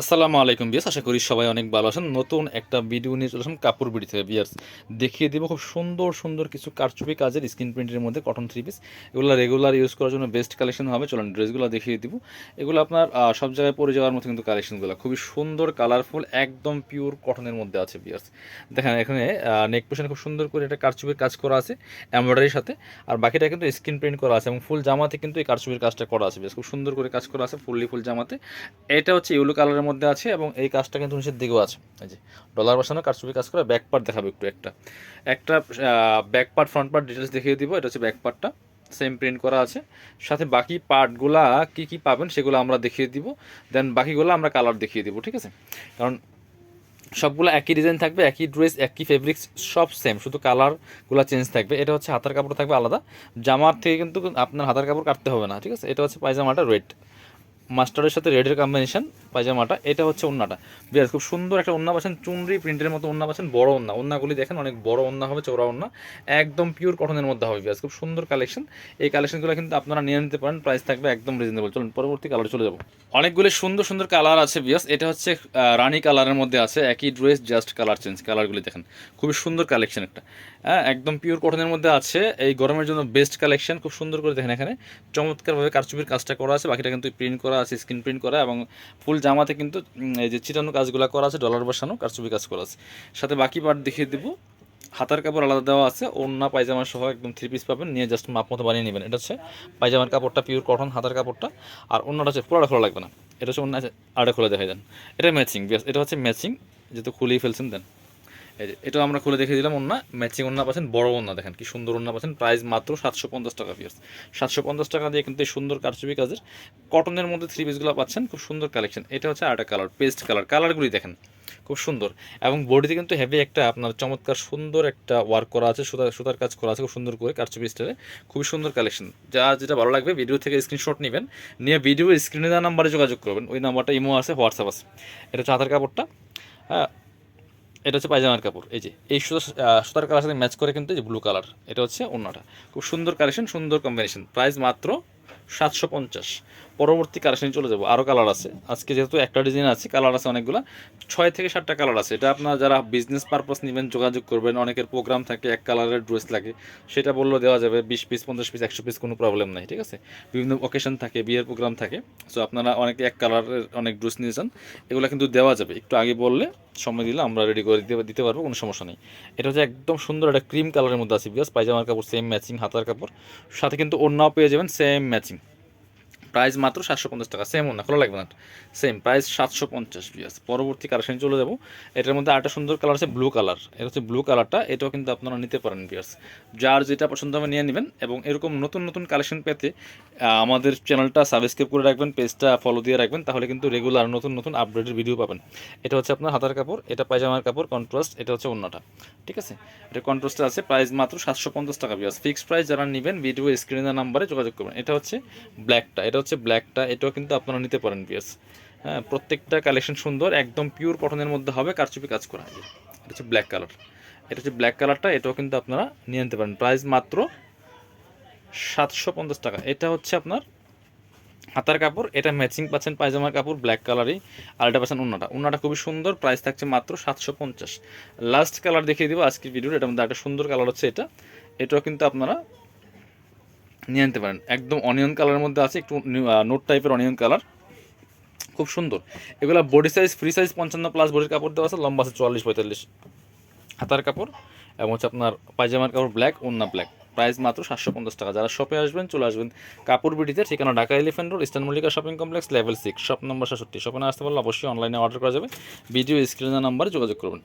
আসসালামু আলাইকুম বিয়াস আশা করি সবাই অনেক ভালো আছেন। নতুন একটা ভিডিও নিয়ে চলে আসলাম কাপড় বিড়ি থেকে। বিয়ার্স দেখিয়ে দেবো খুব সুন্দর সুন্দর কিছু কারচুপি কাজের স্ক্রিন প্রিন্টের মধ্যে কটন থ্রি পিস। এগুলো রেগুলার ইউজ করার জন্য বেস্ট কালেকশন হবে। চলুন ড্রেসগুলো দেখিয়ে দিব। এগুলো আপনার সব জায়গায় পরে যাওয়ার মতো কিন্তু কালেকশনগুলো খুবই সুন্দর কালারফুল একদম পিওর কটনের মধ্যে আছে বিয়ার্স দেখেন এখানে নেক পোশনে খুব সুন্দর করে একটা কারচুপির কাজ করা আছে এমব্রয়ডারির সাথে। আর বাকিটা কিন্তু স্ক্রিন প্রিন্ট করা আছে এবং ফুল জামাতে কিন্তু এই কারচুপির কাজটা করা আছে। বেশ, খুব সুন্দর করে কাজ করা আছে ফুললি ফুল জামাতে। এটা হচ্ছে ইউলো কালারের মধ্যে আছে এবং এই কাজটা কিন্তু নিচের দিকেও আছে। এই যে ডলার বসানো, কারচুপি কাজ করে ব্যাক পার্ট দেখাবো একটু একটা। একটা back part front part details দেখিয়ে দিব, এটা হচ্ছে ব্যাক পার্টটা সেম প্রিন্ট করা আছে। সাথে বাকি পার্টগুলা কি কি পাবেন সেগুলো আমরা দেখিয়ে দিব। দেন বাকিগুলো আমরা কালার দেখিয়ে দিব, ঠিক আছে? কারণ সবগুলো একই ডিজাইন থাকবে, একই ড্রেস একই ফেব্রিক্স সব সেম শুধু কালারগুলো চেঞ্জ থাকবে। এটা হচ্ছে হাতার কাপড় থাকবে আলাদা। জামার থেকে কিন্তু আপনার হাতার কাপড় কাটতে হবে না, ঠিক আছে? এটা হচ্ছে পায়জামাটা রেড মাস্টারের সাথে রেডের কম্বিনেশন পায়জামাটা, এটা হচ্ছে ওন্নাটা। বিরাজ খুব সুন্দর একটা ওন্না পাচ্ছেন, চুনরি প্রিন্টের মতো ওন্না পাচ্ছেন, বড় ওন্না। ওন্নাগুলি দেখেন, অনেক বড় ওন্না হবে চৌড়া ওন্না। একদম পিওর কটনের মধ্যে হবে বিরাজ খুব সুন্দর কালেকশন এই কালেকশনগুলো কিন্তু আপনারা নিয়ে নিতে পারেন প্রাইস থাকবে একদম রিজনেবল চলুন, পরবর্তী কালারে চলে যাব। অনেকগুলি সুন্দর সুন্দর কালার আছে বিয়াস এটা হচ্ছে রানী কালারের মধ্যে আছে, একই ড্রেস জাস্ট কালার চেঞ্জ কালারগুলি দেখেন। খুবই সুন্দর কালেকশন একটা। হ্যাঁ একদম পিওর কটনের মধ্যে আছে, এই গরমের জন্য বেস্ট কালেকশন খুব সুন্দর করে দেখেন এখানে। চমৎকারভাবে কারচুপির কাজটা করা আছে, বাকিটা কিন্তু প্রিন্ট করা আছে স্ক্রিন প্রিন্ট করা এবং ফুল জামাতে কিন্তু এই যে চিটানো কাজগুলো করা আছে ডলার বসানো, কারচুপি কাজ করা আছে। সাথে বাকি পার্ট দেখিয়ে দেবো। হাতার কাপড় আলাদা দেওয়া আছে, ওড়না, পায়জামা সহ একদম থ্রি পিস পাবেন। নিয়ে জাস্ট মাপ মতো বানিয়ে নেবেন। এটা হচ্ছে পায়জামার কাপড়টা পিওর কটন হাতার কাপড়টা। আর অন্যটা হচ্ছে পুরোটা খোলা লাগবে না। এটা হচ্ছে অন্য আরেকটা খোলা দেখা দেন। এটা ম্যাচিং এটা হচ্ছে ম্যাচিং যেহেতু খুলেই ফেলছেন, দেন। এটা আমরা খুলে দেখে দিলাম ওন্না ম্যাচিং ওন্না পাচ্ছেন, বড় ওন্না দেখেন কি সুন্দর ওন্না পাচ্ছেন। প্রাইস মাত্র সাতশো পঞ্চাশ টাকা পিস সাতশো পঞ্চাশ টাকা দিয়ে কিন্তু সুন্দর কারচুপি কাজের কটনের মধ্যে থ্রি পিসগুলো পাচ্ছেন, খুব সুন্দর কালেকশন এটা হচ্ছে আরেকটা কালার পেস্ট কালার কালারগুলি দেখেন, খুব সুন্দর। এবং বডিতে কিন্তু হেভি একটা আপনার চমৎকার সুন্দর একটা ওয়ার্ক করা আছে সুতার সুতার কাজ করা আছে, খুব সুন্দর করে কারচুপি স্টাইলে খুবই সুন্দর কালেকশন যা যেটা ভালো লাগবে ভিডিও থেকে স্ক্রিনশট নেবেন, নিয়ে ভিডিও স্ক্রিনে দেওয়া নাম্বারে যোগাযোগ করবেন। ওই নাম্বারটা ইমো আছে হোয়াটসঅ্যাপ আছে। এটা হাতের কাপড়টা। হ্যাঁ এটা হচ্ছে পায়জামার কাপড়, এই যে, এই সুতার কালার সাথে ম্যাচ করে কিন্তু এই যে ব্লু কালার এটা হচ্ছে অন্যটা। খুব সুন্দর কালেকশন সুন্দর কম্বিনেশন প্রাইস মাত্র সাতশো পঞ্চাশ। পরবর্তী কালেকশনে চলে যাব। আরও কালার আছে। আজকে যেহেতু একটা ডিজাইন আছে, কালার আছে অনেকগুলো। ছয় থেকে সাতটা কালার আছে। এটা আপনার যারা বিজনেস পারপাস নেবেন, যোগাযোগ করবেন, অনেকের প্রোগ্রাম থাকে, এক কালারের ড্রেস লাগে। সেটা বললেও দেওয়া যাবে, বিশ পিস পঞ্চাশ পিস একশো পিস কোনো প্রবলেম নাই, ঠিক আছে? বিভিন্ন অকেশন থাকে, বিয়ের প্রোগ্রাম থাকে। সো আপনারা অনেকে এক কালারের অনেক ড্রেস নিয়েছেন এগুলো কিন্তু দেওয়া যাবে। একটু আগে বললে, সময় দিলে আমরা রেডি করে দিতে দিতে পারব, কোনো সমস্যা নেই। এটা হচ্ছে একদম সুন্দর একটা ক্রিম কালারের মধ্যে আছে বিকজ পায়জামার কাপড় সেম ম্যাচিং হাতার কাপড়। সাথে কিন্তু ওড়নাও পেয়ে যাবেন সেম ম্যাচিং প্রাইস মাত্র সাতশো পঞ্চাশ টাকা। সেম ওনা খোলা লাগবে না সেম প্রাইস সাতশো পঞ্চাশ বিয়াস পরবর্তী কালেকশন চলে যাব। এটার মধ্যে আরেকটা সুন্দর কালার আছে ব্লু কালার এটা হচ্ছে ব্লু কালারটা এটাও কিন্তু আপনারা নিতে পারেন বিয়াস যার যেটা পছন্দ হবে নিয়ে নেবেন এবং এরকম নতুন নতুন কালেকশন পেতে আমাদের চ্যানেলটা সাবস্ক্রাইব করে রাখবেন পেজটা ফলো দিয়ে রাখবেন, তাহলে কিন্তু রেগুলার নতুন নতুন আপডেটের ভিডিও পাবেন। এটা হচ্ছে আপনার হাতার কাপড়, এটা পায়জামার কাপড় কন্ট্রাস্ট এটা হচ্ছে অন্যটা ঠিক আছে? এটা কন্ট্রাস্টে আছে প্রাইস মাত্র সাতশো পঞ্চাশ টাকা বিয়াস ফিক্সড প্রাইস যারা নেবেন ভিডিও স্ক্রিনের নাম্বারে যোগাযোগ করবেন। এটা হচ্ছে ব্ল্যাকটা এটা হচ্ছে ব্ল্যাকটা এটাও কিন্তু আপনারা নিতে পারেন বিয়াস হ্যাঁ প্রত্যেকটা কালেকশন সুন্দর একদম পিওর কটনের মধ্যে হবে কারচুপি কাজ করা যে, এটা হচ্ছে ব্ল্যাক কালার এটা হচ্ছে ব্ল্যাক কালারটা এটাও কিন্তু আপনারা নিয়ে নিতে পারেন। প্রাইস মাত্র সাতশো পঞ্চাশ টাকা। এটা হচ্ছে আপনার হাতার কাপড় এটা ম্যাচিং পাচ্ছেন পায়জামার কাপড় ব্ল্যাক কালারই আর এটা পাচ্ছেন উন্নাটা। উন্নাটা খুবই সুন্দর প্রাইস থাকছে মাত্র সাতশো পঞ্চাশ। লাস্ট কালার দেখিয়ে দিব আজকের ভিডিওর এটার মধ্যে একটা সুন্দর কালার হচ্ছে এটা। এটাও কিন্তু আপনারা নিয়ে আনতে পারেন। একদম অনিয়ন কালারের মধ্যে আছে, একটু নোট টাইপের অনিয়ন কালার খুব সুন্দর। এগুলো বডি সাইজ ফ্রি সাইজ পঞ্চান্ন প্লাস বডির কাপড় দেওয়া আছে, লম্বা আছে চুয়াল্লিশ, পঁয়তাল্লিশ হাতার কাপড়। এবং হচ্ছে আপনার পায়জামার কাপড় ব্ল্যাক অন্য ব্ল্যাক প্রাইস মাত্র সাতশো পঞ্চাশ টাকা। যারা শপে আসবেন, চলে আসবেন কাপড় বিটিতে, ঠিকানা Dhaka elephant road eastern Mallika shopping complex level six shop number সাতষট্টি। শপে আসতে পারলে অবশ্যই অনলাইনে অর্ডার করা যাবে। ভিডিও স্ক্রিনের নাম্বারে যোগাযোগ করবেন